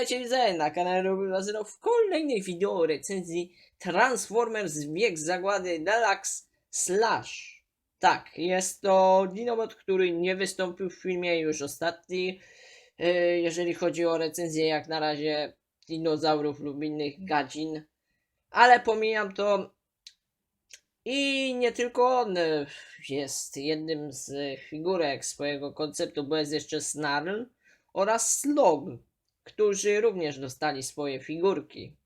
Witajcie na kanale Robię Wazyro w kolejnej wideo recenzji Transformers Wiek Zagłady Deluxe Slash. Tak, jest to Dinobot, który nie wystąpił w filmie już ostatni, yy, jeżeli chodzi o recenzję jak na razie dinozaurów lub innych gadzin. Ale pomijam to i nie tylko on y, jest jednym z figurek swojego konceptu, bo jest jeszcze Snarl oraz Slog, którzy również dostali swoje figurki.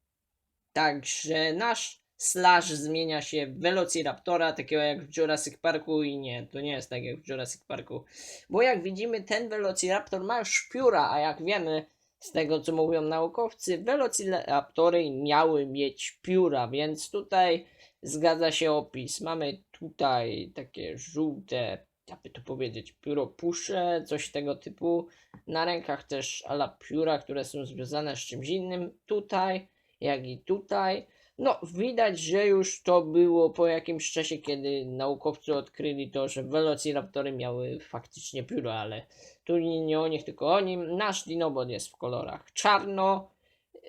Także nasz Slash zmienia się w Velociraptora, takiego jak w Jurassic Parku i nie, to nie jest tak jak w Jurassic Parku. Bo jak widzimy, ten Velociraptor ma już pióra, a jak wiemy z tego, co mówią naukowcy, Velociraptory miały mieć pióra, więc tutaj zgadza się opis. Mamy tutaj takie żółte, jakby to powiedzieć, pióropusze, coś tego typu. Na rękach też ala pióra, które są związane z czymś innym. Tutaj, jak i tutaj. No, widać, że już to było po jakimś czasie, kiedy naukowcy odkryli to, że Velociraptory miały faktycznie pióra, ale tu nie o nich, tylko o nim. Nasz Dinobot jest w kolorach czarno,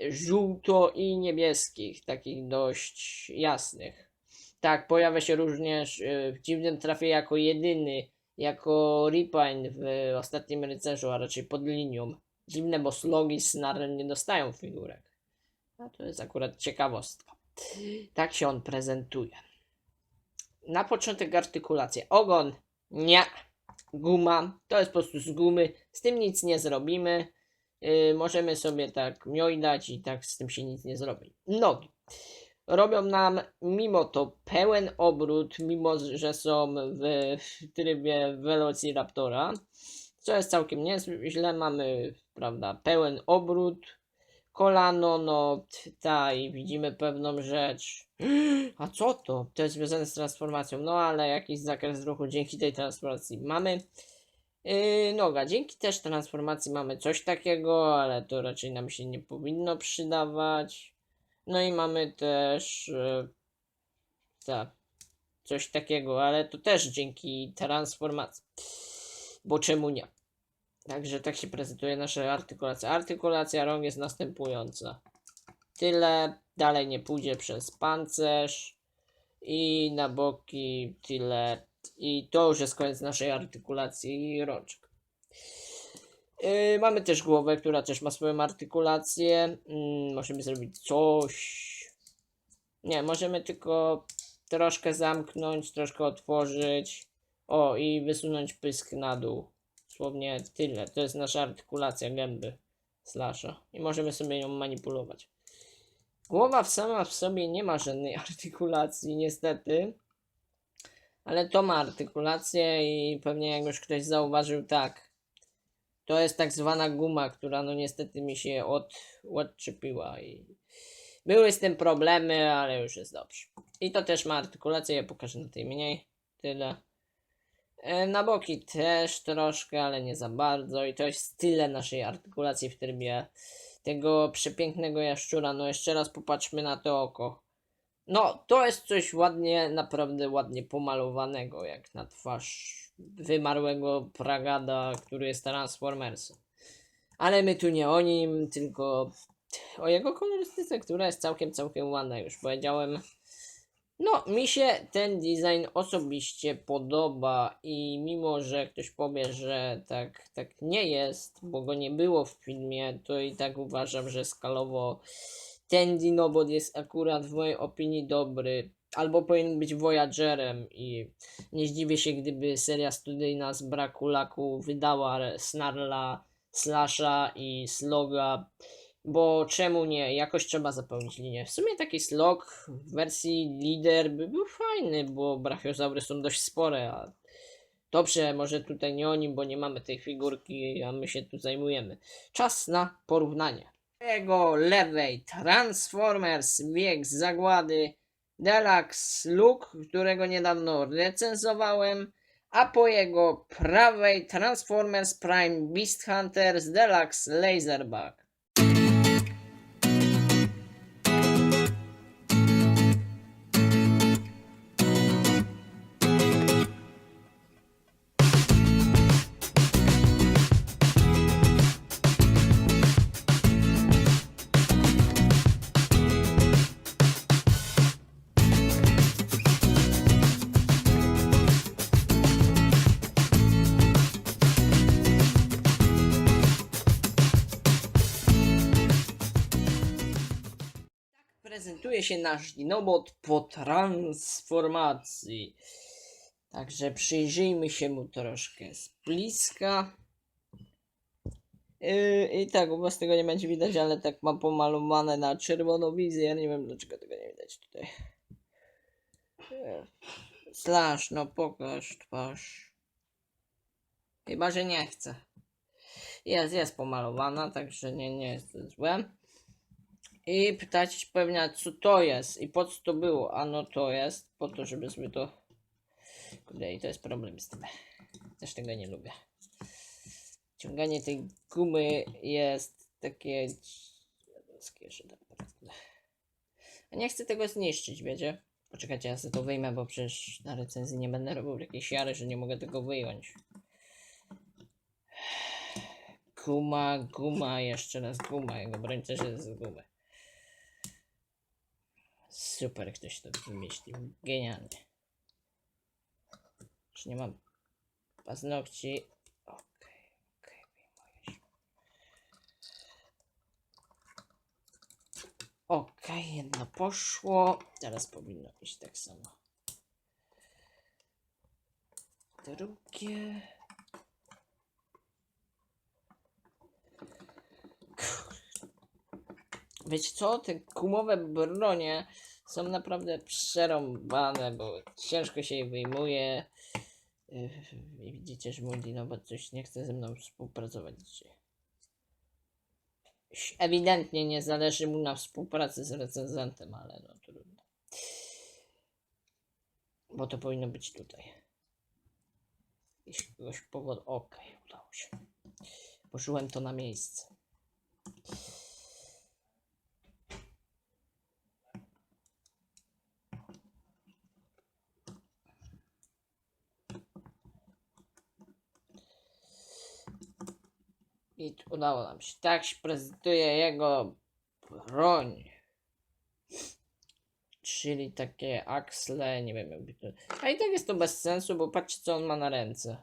żółto i niebieskich, takich dość jasnych. Tak, pojawia się również y, w dziwnym trafie jako jedyny, jako Ripine w ostatnim rycerzu, a raczej pod linią. Dziwne, bo Slog i Snarl nie dostają figurek. A to jest akurat ciekawostka. Tak się on prezentuje. Na początek artykulacja. Ogon. Nie. Guma. To jest po prostu z gumy. Z tym nic nie zrobimy. Yy, możemy sobie tak miojdać i tak z tym się nic nie zrobi. Nogi. Robią nam mimo to pełen obrót, mimo że są w, w trybie Velociraptora. Co jest całkiem nieźle. Mamy, prawda, pełen obrót. Kolano, no tutaj widzimy pewną rzecz. A co to? To jest związane z transformacją. No ale jakiś zakres ruchu dzięki tej transformacji mamy. Yy, noga. Dzięki też transformacji mamy coś takiego, ale to raczej nam się nie powinno przydawać. No i mamy też tak, coś takiego, ale to też dzięki transformacji. Bo czemu nie? Także tak się prezentuje nasza artykulacja. Artykulacja rąk jest następująca. Tyle, dalej nie pójdzie przez pancerz i na boki tyle. I to już jest koniec naszej artykulacji rączek. Yy, mamy też głowę, która też ma swoją artykulację. Yy, możemy zrobić coś. Nie, możemy tylko troszkę zamknąć, troszkę otworzyć. O, i wysunąć pysk na dół. Dosłownie tyle. To jest nasza artykulacja gęby slasha. I możemy sobie ją manipulować. Głowa sama w sobie nie ma żadnej artykulacji, niestety. Ale to ma artykulację i pewnie jak już ktoś zauważył, tak. To jest tak zwana guma, która no niestety mi się od, odczepiła i były z tym problemy, ale już jest dobrze. I to też ma artykulację, ja pokażę na tej mniej. Tyle. E, Na boki też troszkę, ale nie za bardzo. I to jest tyle naszej artykulacji w trybie tego przepięknego jaszczura. No jeszcze raz popatrzmy na to oko. No, to jest coś ładnie, naprawdę ładnie pomalowanego, jak na twarz wymarłego Pragada, który jest Transformersem. Ale my tu nie o nim, tylko o jego kolorystyce, która jest całkiem, całkiem ładna, już powiedziałem. No, mi się ten design osobiście podoba i mimo, że ktoś powie, że tak, tak nie jest, bo go nie było w filmie, to i tak uważam, że skalowo ten Dinobot jest akurat w mojej opinii dobry. Albo powinien być Voyagerem i nie zdziwię się, gdyby seria studyjna z braku laku wydała Snarla, Slasha i Sloga. Bo czemu nie? Jakoś trzeba zapełnić linię. W sumie taki slog w wersji lider by był fajny, bo brachiozaury są dość spore, a dobrze, może tutaj nie o nim, bo nie mamy tej figurki, a my się tu zajmujemy. Czas na porównanie. Jego lewej Transformers Wiek Zagłady Deluxe Look, którego niedawno recenzowałem, a po jego prawej Transformers Prime Beast Hunters Deluxe Laserbug. Się nasz Dinobot po transformacji. Także przyjrzyjmy się mu troszkę z bliska. Yy, I tak, u was tego nie będzie widać, ale tak mam pomalowane na czerwoną wizję. Ja nie wiem dlaczego tego nie widać tutaj. Yy. Slash, no pokaż twarz. Chyba, że nie chcę. Jest, jest pomalowana, także nie, nie jest złe. I pytacie się pewnie, co to jest i po co to było. A no to jest po to, żeby sobie to... Kurde, i to jest problem z tym. Też tego nie lubię. Ciąganie tej gumy jest takie... Tak. A nie chcę tego zniszczyć, wiecie? Poczekajcie, ja sobie to wyjmę, bo przecież na recenzji nie będę robił jakiejś jary, że nie mogę tego wyjąć. Guma, guma, jeszcze raz guma. Jego broń też jest z gumy. Super, ktoś to wymyślił. Genialnie. Już nie mam paznokci. Okej. Okej, jedno poszło. Teraz powinno iść tak samo. Drugie. Wiecie co? Te gumowe bronie są naprawdę przerąbane, bo ciężko się je wyjmuje. Yy, I widzicie, że mój Dinobot coś nie chce ze mną współpracować dzisiaj. Ewidentnie nie zależy mu na współpracy z recenzentem, ale no trudno. Bo to powinno być tutaj. Jeśli kogoś powód. Okej, udało się. Poszłem to na miejsce. I udało nam się. Tak się prezentuje jego broń. Czyli takie aksle, nie wiem jakby to... A i tak jest to bez sensu, bo patrzcie co on ma na ręce.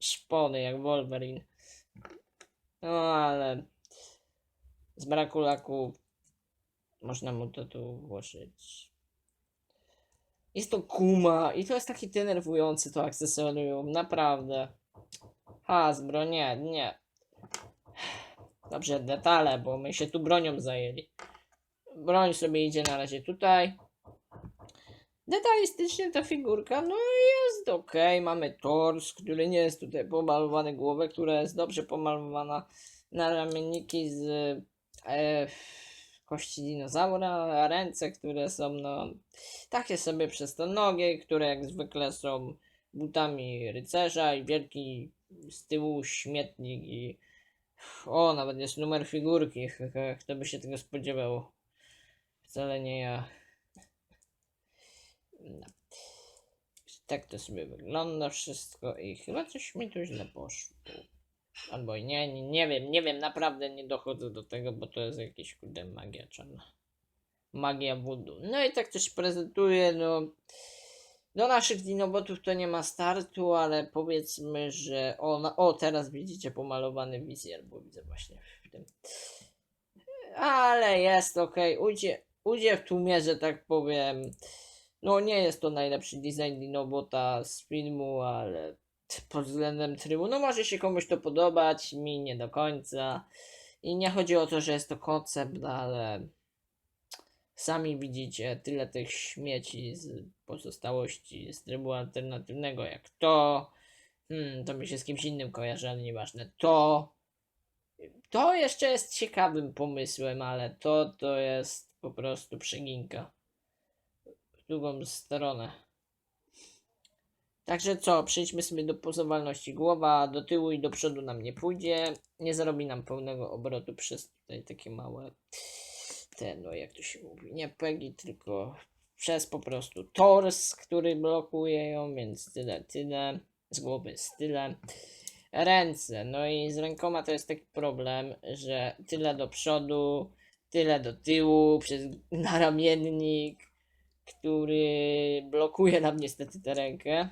Szpony jak Wolverine. No ale... Z braku laku można mu to tu włożyć. Jest to kuma i to jest taki denerwujący to akcesorium, naprawdę. Hasbro, nie, nie. Dobrze, detale, bo my się tu bronią zajęli. Broń sobie idzie na razie tutaj. Detalistycznie ta figurka, no jest ok. Mamy tors, który nie jest tutaj pomalowany, głowę, która jest dobrze pomalowana. Na ramienniki z e, kości dinozaura, ręce, które są no takie sobie przez te nogi, które jak zwykle są butami rycerza i wielki z tyłu śmietnik i o, nawet jest numer figurki, kto by się tego spodziewał. Wcale nie ja. No. Tak to sobie wygląda wszystko i chyba coś mi tu źle poszło. Albo nie, nie, nie wiem, nie wiem, naprawdę nie dochodzę do tego, bo to jest jakieś kurde magia czarna. Magia voodoo. No i tak to się prezentuje, no. Do naszych dinobotów to nie ma startu, ale powiedzmy, że o, o teraz widzicie pomalowany wizjer, bo widzę właśnie w tym. Ale jest ok, ujdzie, ujdzie w tłumie, że tak powiem. No nie jest to najlepszy design dinobota z filmu, ale pod względem trybu, no może się komuś to podobać, mi nie do końca. I nie chodzi o to, że jest to koncept, ale Sami widzicie tyle tych śmieci z pozostałości z trybu alternatywnego, jak to. Hmm, to mi się z kimś innym kojarzy, ale nieważne. To. To jeszcze jest ciekawym pomysłem, ale to to jest po prostu przeginka. W drugą stronę. Także co, przejdźmy sobie do pozowalności. Głowa do tyłu i do przodu nam nie pójdzie. Nie zrobi nam pełnego obrotu przez tutaj takie małe te, no jak to się mówi, nie pegi, tylko przez po prostu tors, który blokuje ją, więc tyle, tyle, z głowy jest tyle. Ręce, no i z rękoma to jest taki problem, że tyle do przodu, tyle do tyłu, przez naramiennik, który blokuje nam niestety tę rękę.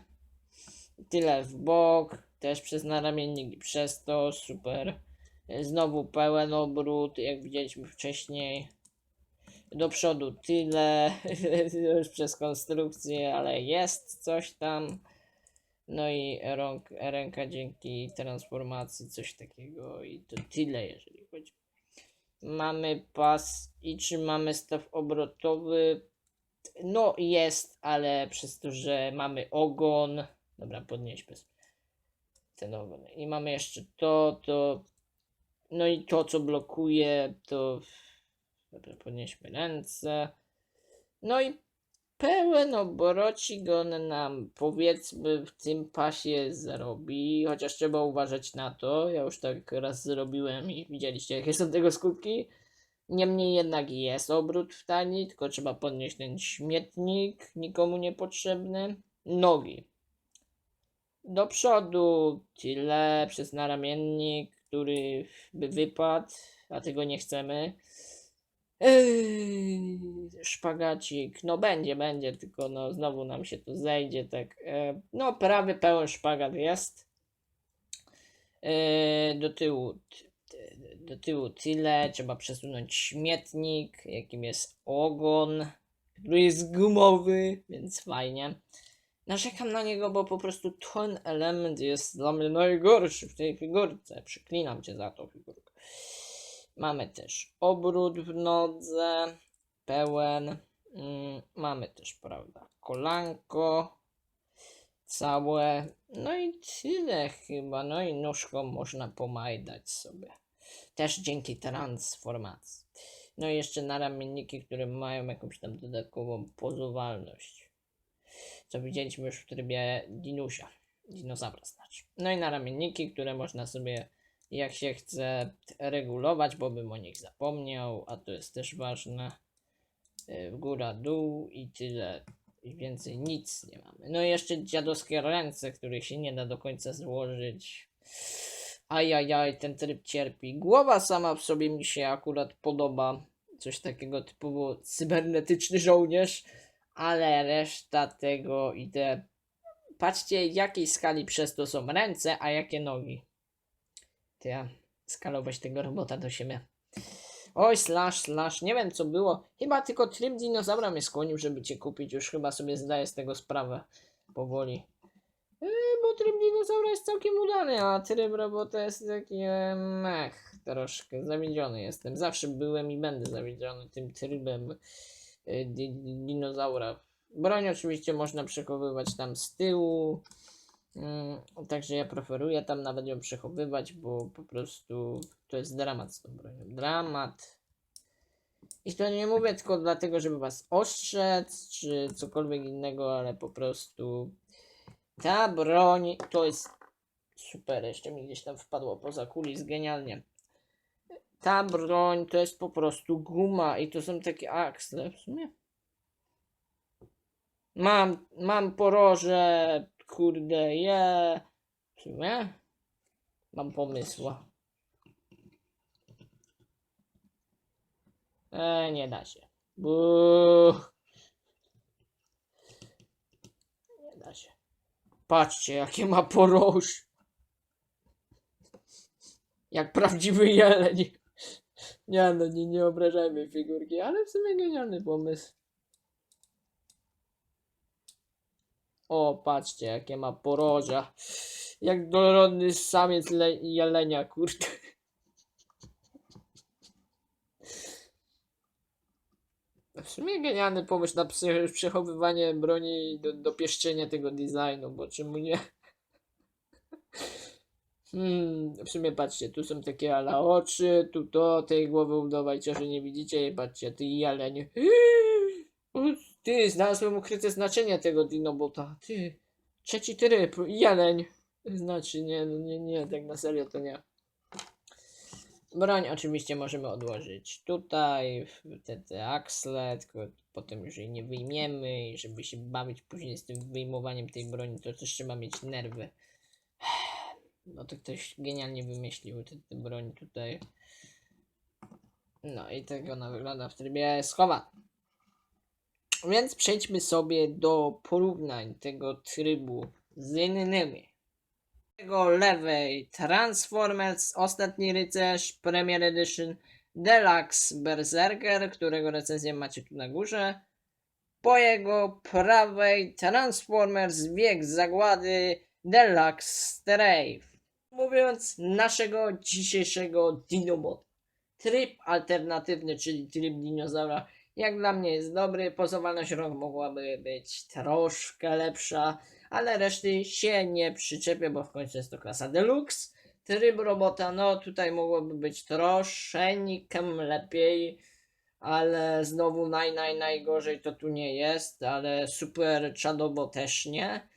Tyle w bok, też przez naramiennik i przez to, super. Znowu pełen obrót, jak widzieliśmy wcześniej. Do przodu tyle, już przez konstrukcję, ale jest coś tam. No i rąk, ręka dzięki transformacji, coś takiego i to tyle, jeżeli chodzi. Mamy pas i czy mamy staw obrotowy? No jest, ale przez to, że mamy ogon. Dobra, podnieśmy ten ogon. I mamy jeszcze to, to. No i to, co blokuje, to. Dobra, podnieśmy ręce. No i pełen obrocik on nam powiedzmy w tym pasie zrobi, chociaż trzeba uważać na to. Ja już tak raz zrobiłem i widzieliście jakie są tego skutki. Niemniej jednak jest obrót w tani, tylko trzeba podnieść ten śmietnik, nikomu niepotrzebny. Nogi. Do przodu tyle przez naramiennik, który by wypadł, a tego nie chcemy. Ej, szpagacik, no będzie, będzie, tylko no znowu nam się to zejdzie, tak. E, no prawy pełen szpagat jest. E, do tyłu, do tyłu tyle, trzeba przesunąć śmietnik, jakim jest ogon, który jest gumowy, więc fajnie. Narzekam na niego, bo po prostu ten element jest dla mnie najgorszy w tej figurce. Przyklinam cię za tą figurkę. Mamy też obrót w nodze, pełen. Mm, mamy też, prawda, kolanko całe. No i tyle chyba. No i nóżką można pomajdać sobie. Też dzięki transformacji. No i jeszcze naramienniki, które mają jakąś tam dodatkową pozowalność. Co widzieliśmy już w trybie dinusia. Dinozaura znaczy. No i naramienniki, które można sobie jak się chce regulować, bo bym o nich zapomniał, a to jest też ważne. Y, W góra, dół i tyle. I więcej nic nie mamy. No i jeszcze dziadowskie ręce, których się nie da do końca złożyć. Ajajaj, ten tryb cierpi. Głowa sama w sobie mi się akurat podoba. Coś takiego typowo cybernetyczny żołnierz. Ale reszta tego i te... Patrzcie, jakiej skali przez to są ręce, a jakie nogi. Ja skalować tego robota do siebie. Oj, slash, slash, nie wiem co było. Chyba tylko tryb dinozaura mnie skłonił, żeby cię kupić. Już chyba sobie zdaję z tego sprawę. Powoli. Yy, bo tryb dinozaura jest całkiem udany, a tryb robota jest taki e, mech. Troszkę zawiedziony jestem. Zawsze byłem i będę zawiedziony tym trybem y, di di dinozaura. Broń oczywiście można przechowywać tam z tyłu. Mm, Także ja preferuję tam nawet ją przechowywać, bo po prostu to jest dramat z tą bronią. Dramat. I to nie mówię tylko dlatego, żeby was ostrzec, czy cokolwiek innego, ale po prostu ta broń to jest super. Jeszcze mi gdzieś tam wpadło poza kulis, genialnie. Ta broń to jest po prostu guma i to są takie aksle w sumie. Mam, mam poroże, kurde, je. W sumie? Mam pomysła. E, nie da się. Buh. Nie da się. Patrzcie, jakie ma poroż. Jak prawdziwy jeleń. Nie no, nie, nie obrażajmy figurki, ale w sumie genialny pomysł. O, patrzcie, jakie ma poroża. Jak dorodny samiec le- jelenia, kurde. W sumie genialny pomysł na przechowywanie broni do, do pieszczenia tego designu, bo czemu nie? Hmm, w sumie patrzcie, tu są takie ala oczy, tu to, tej głowy udawajcie, że nie widzicie i patrzcie, ty jeleń. O, Ty, znalazłem ukryte znaczenie tego dinobota, ty. Trzeci tryb, jeleń. Znaczy, nie, no nie, nie, tak na serio to nie. Broń oczywiście możemy odłożyć tutaj, te, te aksle, tylko potem już jej nie wyjmiemy i żeby się bawić później z tym wyjmowaniem tej broni, to też trzeba mieć nerwy. No to ktoś genialnie wymyślił tę broń tutaj. No i tak ona wygląda w trybie schowa. Więc przejdźmy sobie do porównań tego trybu z innymi. Tego lewej Transformers, Ostatni Rycerz, Premier Edition, Deluxe Berserker, którego recenzję macie tu na górze. Po jego prawej Transformers Wiek Zagłady Deluxe Strafe. Mówiąc naszego dzisiejszego Dinobot. Tryb alternatywny, czyli tryb dinozaura, jak dla mnie jest dobry. Pozowalność rąk mogłaby być troszkę lepsza, ale reszty się nie przyczepię, bo w końcu jest to klasa Deluxe. Tryb robota, no tutaj mogłoby być troszeczkę lepiej, ale znowu naj, naj, najgorzej to tu nie jest, ale super czadowo też nie.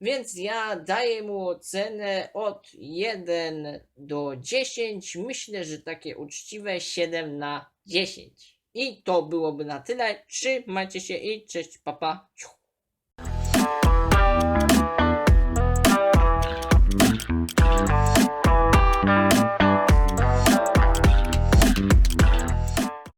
Więc ja daję mu ocenę od 1 do 10. Myślę, że takie uczciwe 7 na 10. I to byłoby na tyle. Trzymajcie się i cześć, papa. Pa.